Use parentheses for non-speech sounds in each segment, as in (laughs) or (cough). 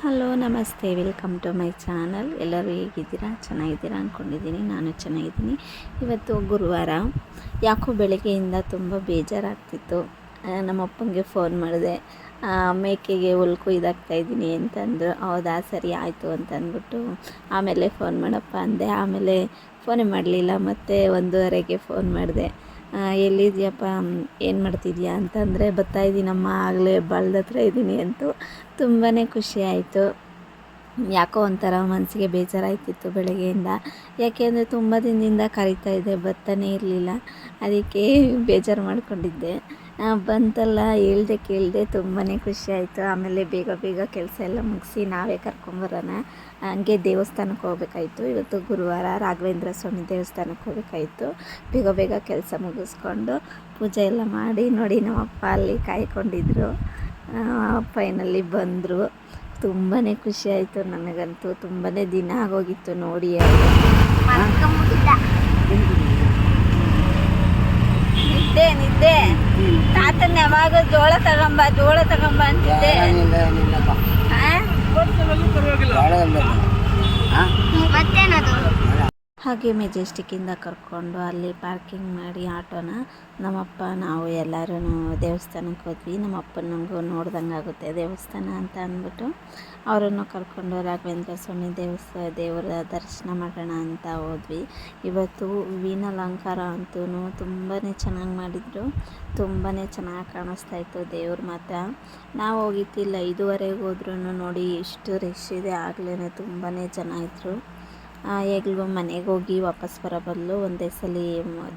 Hello, ನಮಸ್ತೆ. Welcome to my channel. ಎಲ್ಲರೂ ಹೇಗಿದ್ದೀರಾ? ಚೆನ್ನಾಗಿದ್ದೀರಾ ಅಂದ್ಕೊಂಡಿದ್ದೀನಿ ನಾನು ಚೆನ್ನಾಗಿದ್ದೀನಿ. ಇವತ್ತು ಗುರುವಾರ. ಯಾಕೋ ಬೆಳಗ್ಗೆಯಿಂದ ತುಂಬ ಬೇಜಾರಾಗ್ತಿತ್ತು. ನಮ್ಮಪ್ಪನಿಗೆ ಫೋನ್ ಮಾಡಿದೆ. ಮೇಕೆಗೆ ಹೊಲ್ಕು ಇದಾಗ್ತಾ ಇದ್ದೀನಿ ಅಂತಂದರು. ಹೌದಾ? ಸರಿ, ಆಯಿತು ಅಂತ ಅಂದ್ಬಿಟ್ಟು ಆಮೇಲೆ ಫೋನ್ ಮಾಡಪ್ಪ ಅಂದೆ. ಆಮೇಲೆ ಫೋನೇ ಮಾಡಲಿಲ್ಲ. ಮತ್ತೆ ಒಂದೂವರೆಗೆ ಫೋನ್ ಮಾಡಿದೆ. ಎಲ್ಲಿದ್ಯಪ್ಪ ಏನು ಮಾಡ್ತಿದ್ಯಾ ಅಂತಂದರೆ, ಬರ್ತಾ ಇದ್ದೀನಮ್ಮ ಆಗಲೇ ಬಾಳ್ದ ಹತ್ರ ಇದ್ದೀನಿ ಅಂತು ತುಂಬಾ ಖುಷಿ ಆಯಿತು. ಯಾಕೋ ಒಂಥರ ಮನಸ್ಸಿಗೆ ಬೇಜಾರಾಯ್ತಿತ್ತು ಬೆಳಗ್ಗೆಯಿಂದ. ಯಾಕೆ ಅಂದರೆ ತುಂಬ ದಿನದಿಂದ ಕರಿತಾ ಇದ್ದೆ, ಬರ್ತಾನೇ ಇರಲಿಲ್ಲ. ಅದಕ್ಕೆ ಬೇಜಾರು ಮಾಡ್ಕೊಂಡಿದ್ದೆ. ಬಂತಲ್ಲ ಹೇಳ್ದೆ ಕೇಳಿದೆ ತುಂಬಾ ಖುಷಿ ಆಯಿತು. ಆಮೇಲೆ ಬೇಗ ಬೇಗ ಕೆಲಸ ಎಲ್ಲ ಮುಗಿಸಿ ನಾವೇ ಕರ್ಕೊಂಬರೋಣ ಹಂಗೆ ದೇವಸ್ಥಾನಕ್ಕೆ ಹೋಗ್ಬೇಕಾಯ್ತು. ಇವತ್ತು ಗುರುವಾರ ರಾಘವೇಂದ್ರ ಸ್ವಾಮಿ ದೇವಸ್ಥಾನಕ್ಕೆ ಹೋಗ್ಬೇಕಾಯ್ತು. ಬೇಗ ಬೇಗ ಕೆಲಸ ಮುಗಿಸ್ಕೊಂಡು ಪೂಜೆ ಎಲ್ಲ ಮಾಡಿ ನೋಡಿ ನಮ್ಮಪ್ಪ ಅಲ್ಲಿ ಕಾಯ್ಕೊಂಡಿದ್ರು. ಫೈನಲ್ಲಿ ಬಂದರು. ತುಂಬಾ ಖುಷಿ ಆಯಿತು ನನಗಂತೂ. ತುಂಬಾ ದಿನ ಆಗೋಗಿತ್ತು ನೋಡಿ. ಯಾವಾಗ ಜೋಳ ತಗೊಂಬ ಜೋಳ ತಗೊಂಬ ಅಂತಿದ್ದೆ. ಆ? ಹಾಗೆ ಮೆಜೆಸ್ಟಿಕ್ಕಿಂದ ಕರ್ಕೊಂಡು ಅಲ್ಲಿ ಪಾರ್ಕಿಂಗ್ ಮಾಡಿ ಆಟೋನ ನಮ್ಮಪ್ಪ, ನಾವು ಎಲ್ಲರೂ ದೇವಸ್ಥಾನಕ್ಕೆ ಹೋದ್ವಿ. ನಮ್ಮ ಅಪ್ಪನಿಗೂ ನೋಡ್ದಂಗೆ ಆಗುತ್ತೆ ದೇವಸ್ಥಾನ ಅಂತ ಅಂದ್ಬಿಟ್ಟು ಅವರನ್ನು ಕರ್ಕೊಂಡು ರಾಘವೇಂದ್ರ ಸ್ವಾಮಿ ದೇವಸ್ಥ ದೇವರ ದರ್ಶನ ಮಾಡೋಣ ಅಂತ ಹೋದ್ವಿ. ಇವತ್ತು ಹೂವಿನ ಅಲಂಕಾರ ಅಂತೂ ತುಂಬಾ ಚೆನ್ನಾಗಿ ಮಾಡಿದರು. ತುಂಬಾ ಚೆನ್ನಾಗಿ ಕಾಣಿಸ್ತಾ ಇತ್ತು ದೇವ್ರ ಮಾತ್ರ. ನಾವು ಹೋಗಿದ್ದಿಲ್ಲ, ಐದುವರೆಗೆ ಹೋದ್ರೂ ನೋಡಿ ಎಷ್ಟು ರಶ್ ಇದೆ ಆಗಲೇ ತುಂಬಾ ಜನ ಇದ್ದರು ಹೇಗೂ ಮನೆಗೆ ಹೋಗಿ ವಾಪಸ್ ಬರೋ ಬದಲು ಒಂದೇ ಸಲ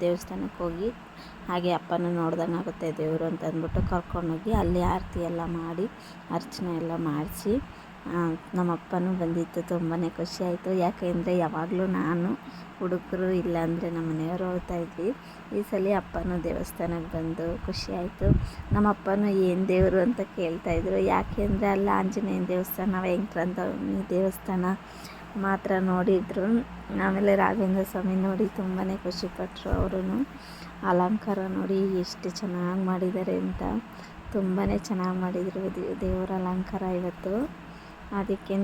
ದೇವಸ್ಥಾನಕ್ಕೆ ಹೋಗಿ ಹಾಗೆ ಅಪ್ಪನ ನೋಡ್ದಂಗೆ ಆಗುತ್ತೆ ದೇವರು ಅಂತ ಅಂದ್ಬಿಟ್ಟು ಕರ್ಕೊಂಡೋಗಿ ಅಲ್ಲಿ ಆರತಿ ಎಲ್ಲ ಮಾಡಿ, ಅರ್ಚನೆ ಎಲ್ಲ ಮಾಡಿಸಿ ನಮ್ಮ ಅಪ್ಪನೂ ಬಂದಿತ್ತು ತುಂಬಾ ಖುಷಿ ಆಯಿತು. ಯಾಕೆಂದರೆ ಯಾವಾಗಲೂ ನಾನು ಹುಡುಗರು ಇಲ್ಲಾಂದರೆ ನಮ್ಮ ಮನೆಯವರು ಹೋಗ್ತಾ ಇದ್ವಿ. ಈ ಸಲ ಅಪ್ಪನೂ ದೇವಸ್ಥಾನಕ್ಕೆ ಬಂದು ಖುಷಿ ಆಯಿತು. ನಮ್ಮ ಏನು ದೇವರು ಅಂತ ಕೇಳ್ತಾಯಿದ್ರು ಯಾಕೆಂದರೆ ಅಲ್ಲಿ ಆಂಜನೇಯನ ದೇವಸ್ಥಾನ ವೆಂಕಟರಂಗ ದೇವಸ್ಥಾನ ಮಾತ್ರ ನೋಡಿದ್ರು. ಆಮೇಲೆ ರಾಘವೇಂದ್ರ ಸ್ವಾಮಿ ನೋಡಿ ತುಂಬಾ ಖುಷಿಪಟ್ಟರು ಅವರು ಅಲಂಕಾರ ನೋಡಿ ಎಷ್ಟು ಚೆನ್ನಾಗಿ ಮಾಡಿದ್ದಾರೆ ಅಂತ. ತುಂಬಾ ಚೆನ್ನಾಗಿ ಮಾಡಿದರು ದೇವರ ಅಲಂಕಾರ ಇವತ್ತು. ಅದಕ್ಕೇ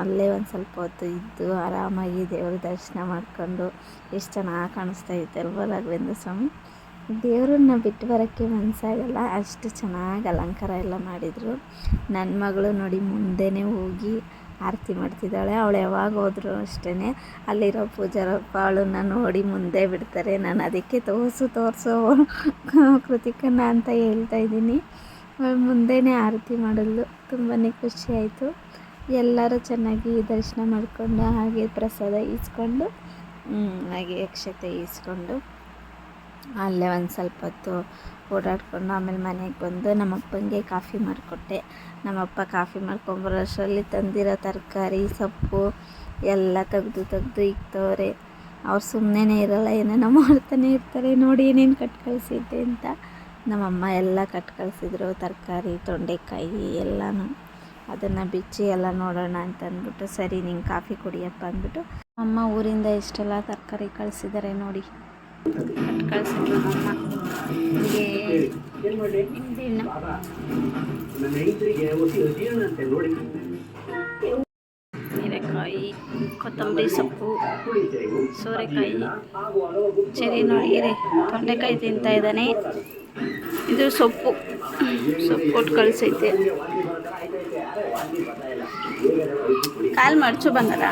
ಅಲ್ಲೇ ಒಂದು ಸ್ವಲ್ಪ ಹೊತ್ತು ಇದ್ದು ಆರಾಮಾಗಿ ದೇವ್ರ ದರ್ಶನ ಮಾಡಿಕೊಂಡು ಎಷ್ಟು ಚೆನ್ನಾಗಿ ಕಾಣಿಸ್ತಾ ಇತ್ತು ಅಲ್ವ ರಾಘವೇಂದ್ರ ಸ್ವಾಮಿ? ದೇವರನ್ನ ಬಿಟ್ಟು ಬರೋಕ್ಕೆ ಮನಸ್ಸಾಗಲ್ಲ ಅಷ್ಟು ಚೆನ್ನಾಗಿ ಅಲಂಕಾರ ಎಲ್ಲ ಮಾಡಿದರು. ನನ್ನ ಮಗಳು ನೋಡಿ ಮುಂದೆನೇ ಹೋಗಿ ಆರತಿ ಮಾಡ್ತಿದ್ದಾಳೆ. ಅವಳು ಯಾವಾಗ ಹೋದ್ರು ಅಷ್ಟೇ ಅಲ್ಲಿರೋ ಪೂಜಾರಪ್ಪ ಅವಳನ್ನ ನೋಡಿ ಮುಂದೆ ಬಿಡ್ತಾರೆ. ನಾನು ಅದಕ್ಕೆ ತೋರಿಸು ತೋರಿಸು ಕೃತಿಕನ್ನ ಅಂತ ಹೇಳ್ತಾ ಇದ್ದೀನಿ. ಅವಳು ಮುಂದೆನೇ ಆರತಿ ಮಾಡಲು ತುಂಬಾ ಖುಷಿಯಾಯಿತು ಎಲ್ಲರೂ ಚೆನ್ನಾಗಿ ದರ್ಶನ ಮಾಡಿಕೊಂಡು ಹಾಗೆ ಪ್ರಸಾದ ಈಸ್ಕೊಂಡು ಹಾಗೆ ಅಕ್ಷತೆ ಈಸ್ಕೊಂಡು ಅಲ್ಲೇ ಒಂದು ಸ್ವಲ್ಪ ಹೊತ್ತು ಓಡಾಡಿಕೊಂಡು ಆಮೇಲೆ ಮನೆಗೆ ಬಂದು ನಮ್ಮಪ್ಪನಿಗೆ ಕಾಫಿ ಮಾಡಿಕೊಟ್ಟೆ. ನಮ್ಮಪ್ಪ ಕಾಫಿ ಮಾಡ್ಕೊಂಬರೋಷ್ಟರಲ್ಲಿ ತಂದಿರೋ ತರಕಾರಿ, ಸೊಪ್ಪು ಎಲ್ಲ ತೆಗ್ದು ತೆಗೆದು ಇಕ್ತವ್ರೆ. ಅವ್ರು ಸುಮ್ಮನೆ ಇರೋಲ್ಲ, ಏನೇನೋ ಮಾಡ್ತಾನೆ ಇರ್ತಾರೆ. ನೋಡಿ ಏನೇನು ಕಟ್ ಕಳಿಸಿದ್ದೆ ಅಂತ. ನಮ್ಮಮ್ಮ ಎಲ್ಲ ಕಟ್ ಕಳಿಸಿದ್ರು ತರಕಾರಿ, ತೊಂಡೆಕಾಯಿ ಎಲ್ಲನೂ. ಅದನ್ನು ಬಿಚ್ಚಿ ಎಲ್ಲ ನೋಡೋಣ ಅಂತ ಅಂದ್ಬಿಟ್ಟು, ಸರಿ ನಿಂಗೆ ಕಾಫಿ ಕುಡಿಯಪ್ಪ ಅಂದ್ಬಿಟ್ಟು. ಅಮ್ಮ ಊರಿಂದ ಇಷ್ಟೆಲ್ಲ ತರಕಾರಿ ಕಳಿಸಿದ್ದಾರೆ ನೋಡಿ. ಕಟ್ ಕಳಿಸಿದ್ರು ನಮ್ಮಮ್ಮ ಹೀರೆಕಾಯಿ, ಕೊತ್ತಂಬರಿ ಸೊಪ್ಪು, ಸೋರೆಕಾಯಿ ಚೆರಿ ನೋಡಿ ಹಿರೇ, ತೊಂಡೆಕಾಯಿ ತಿಂತಾ ಇದ್ದಾನೆ. ಇದು ಸೊಪ್ಪು. ಸೊಪ್ಪು ಕೊಟ್ಟು ಕಳಿಸೈತೆ. ಕಾಲು ಮಡ್ಚು ಬಂಗಾರ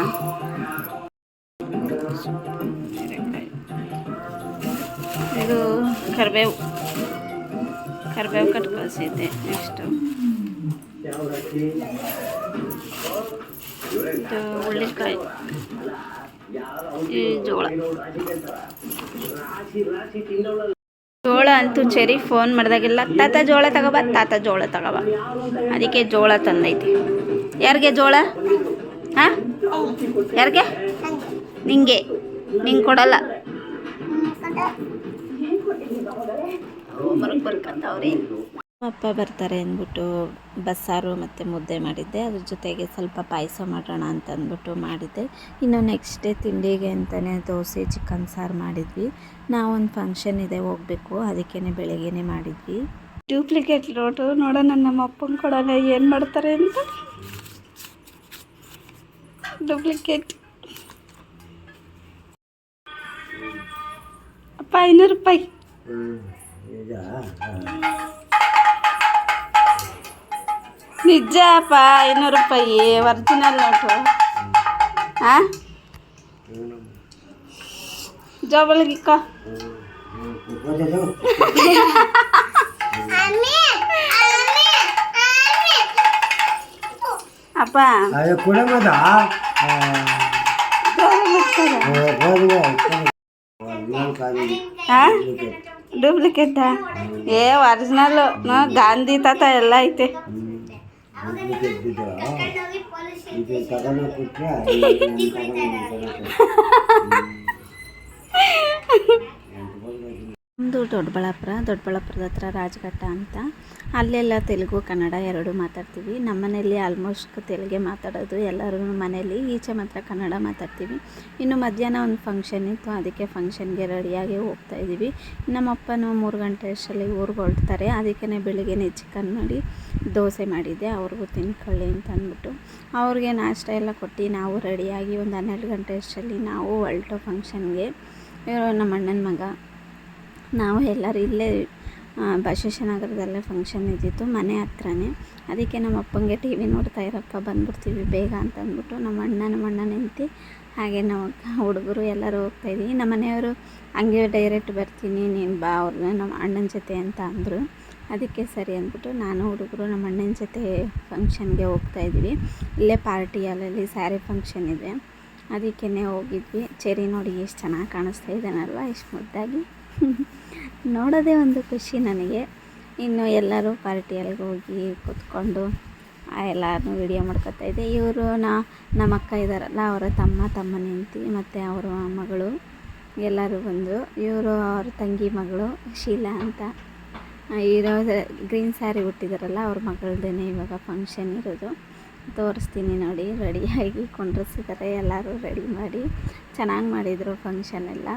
ಇದು ಕರಿಬೇವು ಕರಿಬೇವು ಕಟ್ ಕಳಿಸೈತೆ ನೆಕ್ಸ್ಟು ಇದು ಹುಳ್ಳಿಕಾಯಿ ಈ ಜೋಳ. ಜೋಳ ಅಂತೂ ಚೆರಿ ಫೋನ್ ಮಾಡಿದಾಗೆಲ್ಲ ತಾತ ಜೋಳ ತಗೋಬ, ತಾತ ಜೋಳ ತಗೋಬ. ಅದಕ್ಕೆ ಜೋಳ ತಂದೈತಿ. ಯಾರಿಗೆ ಜೋಳ? ಹಾಂ? ಯಾರಿಗೆ? ನಿಂಗೆ. ನಿಂಗೆ ಕೊಡಲ್ಲ. ಬರ್ಕಂತವ್ರಿ ಅಪ್ಪ ಬರ್ತಾರೆ ಅಂದ್ಬಿಟ್ಟು ಬಸ್ಸಾರು ಮತ್ತು ಮುದ್ದೆ ಮಾಡಿದ್ದೆ. ಅದ್ರ ಜೊತೆಗೆ ಸ್ವಲ್ಪ ಪಾಯಸ ಮಾಡೋಣ ಅಂತ ಅಂದ್ಬಿಟ್ಟು ಮಾಡಿದ್ದೆ. ಇನ್ನು ನೆಕ್ಸ್ಟ್ ಡೇ ತಿಂಡಿಗೆ ಅಂತಲೇ ದೋಸೆ ಚಿಕನ್ ಸಾರು ಮಾಡಿದ್ವಿ. ನಾವೊಂದು ಫಂಕ್ಷನ್ ಇದೆ ಹೋಗಬೇಕು. ಅದಕ್ಕೇ ಬೆಳಗ್ಗೆನೇ ಮಾಡಿದ್ವಿ. ಡೂಪ್ಲಿಕೇಟ್ ಲೋಟು ನೋಡೋಣ ನಮ್ಮ ಅಪ್ಪನ ಕೊಡೋಣ. ಏನು ಮಾಡ್ತಾರೆ ಅಂತ? ಡೂಪ್ಲಿಕೇಟ್ ಅಪ್ಪ ಐನೂರು ರೂಪಾಯಿ. ನಿಜ ಅಪ್ಪ ಐನೂರು ರೂಪಾಯಿ ಒರಿಜಿನಲ್ ನೋಟು ಹಾಂ ಜೋಬಳಿಗಿಕ್ಕ ಅಪ್ಪ ಕುಡಮದ ಹಾಂ ಡೂಪ್ಲಿಕೇಟ ಏ ಒರಿಜಿನಲ್ ಗಾಂಧಿ ತಾತ ಎಲ್ಲ ಐತೆ ಇದು ತಗೊಂಡು ಕೊಟ್ರೆ ನಮ್ಮದು ದೊಡ್ಡಬಳ್ಳಾಪುರ, ದೊಡ್ಡಬಳ್ಳಾಪುರದ ಹತ್ರ ರಾಜಘಟ್ಟ ಅಂತ. ಅಲ್ಲೆಲ್ಲ ತೆಲುಗು, ಕನ್ನಡ ಎರಡು ಮಾತಾಡ್ತೀವಿ. ನಮ್ಮ ಮನೇಲಿ ಆಲ್ಮೋಸ್ಟ್ ತೆಲುಗೇ ಮಾತಾಡೋದು ಎಲ್ಲರೂ ಮನೇಲಿ ಈಚೆ ಮಾತ್ರ ಕನ್ನಡ ಮಾತಾಡ್ತೀವಿ. ಇನ್ನು ಮಧ್ಯಾಹ್ನ ಒಂದು ಫಂಕ್ಷನ್ ಇತ್ತು. ಅದಕ್ಕೆ ಫಂಕ್ಷನ್ಗೆ ರೆಡಿಯಾಗಿ ಹೋಗ್ತಾ ಇದ್ದೀವಿ. ನಮ್ಮಪ್ಪನೂ ಮೂರು ಗಂಟೆ ಅಷ್ಟರಲ್ಲಿ ಊರಿಗೆ ಹೊರಡ್ತಾರೆ ಅದಕ್ಕೇ ಬೆಳಿಗ್ಗೆನೇ ಚಿಕನ್ ಮಾಡಿ ದೋಸೆ ಮಾಡಿದ್ದೆ. ಅವ್ರಿಗೂ ತಿನ್ಕೊಳ್ಳಿ ಅಂತ ಅಂದ್ಬಿಟ್ಟು. ಅವ್ರಿಗೆ ನಾಷ್ಟ ಎಲ್ಲ ಕೊಟ್ಟು ನಾವು ರೆಡಿಯಾಗಿ ಒಂದು ಹನ್ನೆರಡು ಗಂಟೆ ಅಷ್ಟರಲ್ಲಿ ನಾವು ಹೊರಟೋ ಫಂಕ್ಷನ್ಗೆ ನಮ್ಮ ಅಣ್ಣನ ಮಗ. ನಾವು ಎಲ್ಲರೂ ಇಲ್ಲೇ ಬಸವೇಶ್ವರ ನಗರದಲ್ಲೇ ಫಂಕ್ಷನ್ ಇದ್ದಿತ್ತು ಮನೆ ಹತ್ರನೇ. ಅದಕ್ಕೆ ನಮ್ಮ ಅಪ್ಪಂಗೆ ಟಿ ವಿ ನೋಡ್ತಾ ಇರಪ್ಪ, ಬಂದ್ಬಿಡ್ತೀವಿ ಬೇಗ ಅಂತ ಅಂದ್ಬಿಟ್ಟು ನಮ್ಮ ಅಣ್ಣ ನಮ್ಮ ಅಣ್ಣ ನಿಂತು ಹಾಗೆ ನಮ್ಮ ಹುಡುಗರು ಎಲ್ಲರೂ ಹೋಗ್ತಾಯಿದ್ವಿ ನಮ್ಮ ಮನೆಯವರು, ಹಂಗೆ ಡೈರೆಕ್ಟ್ ಬರ್ತೀನಿ, ನೀನು ಬಾ ಅವ್ರನ್ನ ನಮ್ಮ ಅಣ್ಣನ ಜೊತೆ ಅಂತ ಅಂದರು. ಅದಕ್ಕೆ ಸರಿ ಅಂದ್ಬಿಟ್ಟು ನಾನು ಹುಡುಗರು ನಮ್ಮ ಅಣ್ಣನ ಜೊತೆ ಫಂಕ್ಷನ್ಗೆ ಹೋಗ್ತಾಯಿದ್ವಿ ಇಲ್ಲೇ ಪಾರ್ಟಿ ಹಾಲಲ್ಲಿ ಸ್ಯಾರಿ ಫಂಕ್ಷನ್ ಇದೆ. ಅದಕ್ಕೇ ಹೋಗಿದ್ವಿ. ಚೆರಿ ನೋಡಿ ಎಷ್ಟು ಚೆನ್ನಾಗಿ ಕಾಣಿಸ್ತಾ ಇದ್ದಾನಲ್ವ ಎಷ್ಟು ಮುದ್ದಾಗಿ. (laughs) ನೋಡೋದೇ ಒಂದು ಖುಷಿ ನನಗೆ. ಇನ್ನು ಎಲ್ಲರೂ ಪಾರ್ಟಿಯಲ್ಲಿ ಹೋಗಿ ಕೂತ್ಕೊಂಡು ಎಲ್ಲರೂ ವಿಡಿಯೋ ಮಾಡ್ಕೊತಾ ಇದ್ದೆ. ಇವರು ನಾ, ನಮ್ಮ ಅಕ್ಕ ಇದ್ದಾರಲ್ಲ ಅವರ ತಮ್ಮ ತಮ್ಮ ಹೆಂಡತಿ, ಮತ್ತು ಅವರ ಮಗಳು, ಎಲ್ಲರೂ ಬಂದರು ಇವರು ಅವ್ರ ತಂಗಿ ಮಗಳು, ಶೀಲಾ ಅಂತ. ಇರೋ ಗ್ರೀನ್ ಸ್ಯಾರಿ ಹುಟ್ಟಿದಾರಲ್ಲ ಅವ್ರ ಮಗಳದೇನೆ ಇವಾಗ ಫಂಕ್ಷನ್ ಇರೋದು. ತೋರಿಸ್ತೀನಿ ನೋಡಿ ರೆಡಿಯಾಗಿ ಕೊಂಡಿಸಿದ್ದಾರೆ ಎಲ್ಲರೂ ರೆಡಿ ಮಾಡಿ. ಚೆನ್ನಾಗಿ ಮಾಡಿದರು ಫಂಕ್ಷನ್ ಎಲ್ಲ.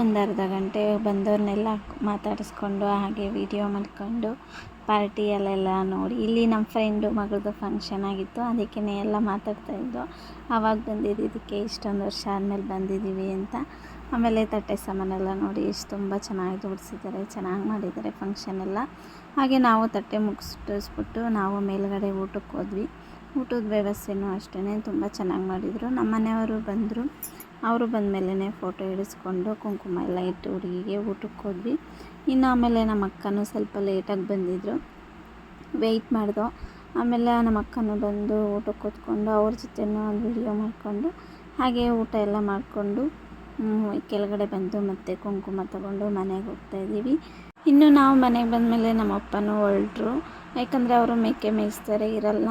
ಒಂದು ಅರ್ಧ ಗಂಟೆ ಬಂದವ್ರನ್ನೆಲ್ಲ ಮಾತಾಡಿಸ್ಕೊಂಡು, ಹಾಗೆ ವಿಡಿಯೋ ಮಾಡ್ಕೊಂಡು ಪಾರ್ಟಿ ಅಲ್ಲೆಲ್ಲ ನೋಡಿ. ಇಲ್ಲಿ ನಮ್ಮ ಫ್ರೆಂಡು ಮಗಳದ್ದು ಫಂಕ್ಷನ್ ಆಗಿತ್ತು. ಅದಕ್ಕೇ ಎಲ್ಲ ಮಾತಾಡ್ತಾ ಇದ್ದೋ ಆವಾಗ ಇದಕ್ಕೆ ಇಷ್ಟೊಂದು ವರ್ಷ ಆದಮೇಲೆ ಬಂದಿದ್ದೀವಿ ಅಂತ. ಆಮೇಲೆ ತಟ್ಟೆ ಸಾಮಾನೆಲ್ಲ ನೋಡಿ ಎಷ್ಟು ತುಂಬ ಚೆನ್ನಾಗಿ ಜೋಡಿಸಿದ್ದಾರೆ ಚೆನ್ನಾಗಿ ಮಾಡಿದ್ದಾರೆ ಫಂಕ್ಷನ್ ಎಲ್ಲ. ಹಾಗೆ ನಾವು ತಟ್ಟೆ ಮುಗಿಸ್ಬಿಟ್ಟು ನಾವು ಮೇಲುಗಡೆ ಊಟಕ್ಕೆ ಹೋದ್ವಿ. ಊಟದ ವ್ಯವಸ್ಥೆನೂ ಅಷ್ಟೇ ತುಂಬ ಚೆನ್ನಾಗಿ ಮಾಡಿದರು. ನಮ್ಮ ಮನೆಯವರು ಬಂದರು. ಅವರು ಬಂದಮೇಲೆ ಫೋಟೋ ಹಿಡಿಸ್ಕೊಂಡು ಕುಂಕುಮ ಎಲ್ಲ ಇಟ್ಟು ಹುಡುಗಿಗೆ ಊಟಕ್ಕೆ ಹೋದ್ವಿ. ಇನ್ನು ಆಮೇಲೆ ನಮ್ಮ ಅಕ್ಕನೂ ಸ್ವಲ್ಪ ಲೇಟಾಗಿ ಬಂದಿದ್ದರು ವೆಯ್ಟ್ ಮಾಡಿದೋ. ಆಮೇಲೆ ನಮ್ಮ ಅಕ್ಕನೂ ಬಂದು ಊಟಕ್ಕೆ ಕೂತ್ಕೊಂಡು ಅವ್ರ ಜೊತೆನೂ ಒಂದು ವಿಡಿಯೋ ಮಾಡಿಕೊಂಡು ಹಾಗೆ ಊಟ ಎಲ್ಲ ಮಾಡಿಕೊಂಡು ಕೆಳಗಡೆ ಬಂದು ಮತ್ತೆ ಕುಂಕುಮ ತಗೊಂಡು ಮನೆಗೆ ಹೋಗ್ತಾ ಇದ್ದೀವಿ. ಇನ್ನು ನಾವು ಮನೆಗೆ ಬಂದಮೇಲೆ ನಮ್ಮ ಅಪ್ಪನೂ ಹೊರಟ್ರು. ಯಾಕಂದರೆ ಅವರು ಮೇಕೆ ಮೇಯಿಸ್ತಾರೆ, ಇರಲ್ಲ.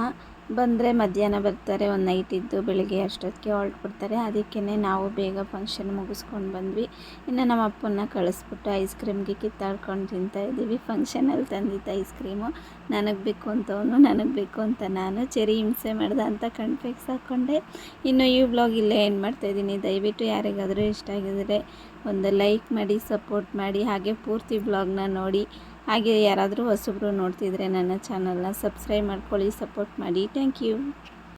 ಬಂದರೆ ಮಧ್ಯಾಹ್ನ ಬರ್ತಾರೆ, ಒಂದು ನೈಟ್ ಇದ್ದು ಬೆಳಿಗ್ಗೆ ಅಷ್ಟೊತ್ತಿಗೆ ಹೊರಟ್ಬಿಡ್ತಾರೆ. ಅದಕ್ಕೇ ನಾವು ಬೇಗ ಫಂಕ್ಷನ್ ಮುಗಿಸ್ಕೊಂಡು ಬಂದ್ವಿ. ಇನ್ನು ನಮ್ಮ ಅಪ್ಪನ್ನ ಕಳಿಸ್ಬಿಟ್ಟು ಐಸ್ ಕ್ರೀಮ್ಗೆ ಕಿತ್ತಾಡ್ಕೊಂಡು ತಿಂತಾ ಇದ್ದೀವಿ. ಫಂಕ್ಷನಲ್ಲಿ ತಂದಿದ್ದ ಐಸ್ ಕ್ರೀಮು ನನಗೆ ಬೇಕು ಅಂತವನು ನನಗೆ ಬೇಕು ಅಂತ ನಾನು, ಚೆರಿ ಹಿಂಸೆ ಮಾಡ್ದೆ ಅಂತ ಕಣ್ಫೆಕ್ಸ್ ಹಾಕ್ಕೊಂಡೆ ಇನ್ನು ಈ ಬ್ಲಾಗ್ ಇಲ್ಲೇ ಏನು ಮಾಡ್ತಾಯಿದ್ದೀನಿ ದಯವಿಟ್ಟು ಯಾರಿಗಾದರೂ ಇಷ್ಟ ಆಗಿದ್ರೆ ಒಂದು ಲೈಕ್ ಮಾಡಿ ಸಪೋರ್ಟ್ ಮಾಡಿ, ಹಾಗೆ ಪೂರ್ತಿ ಬ್ಲಾಗ್ನ ನೋಡಿ. ಹಾಗೆ ಯಾರಾದರೂ ಹೊಸಬ್ರು ನೋಡ್ತಿದ್ರೆ ನನ್ನ ಚಾನಲ್ನ ಸಬ್ಸ್ಕ್ರೈಬ್ ಮಾಡ್ಕೊಳ್ಳಿ ಸಪೋರ್ಟ್ ಮಾಡಿ. Thank you.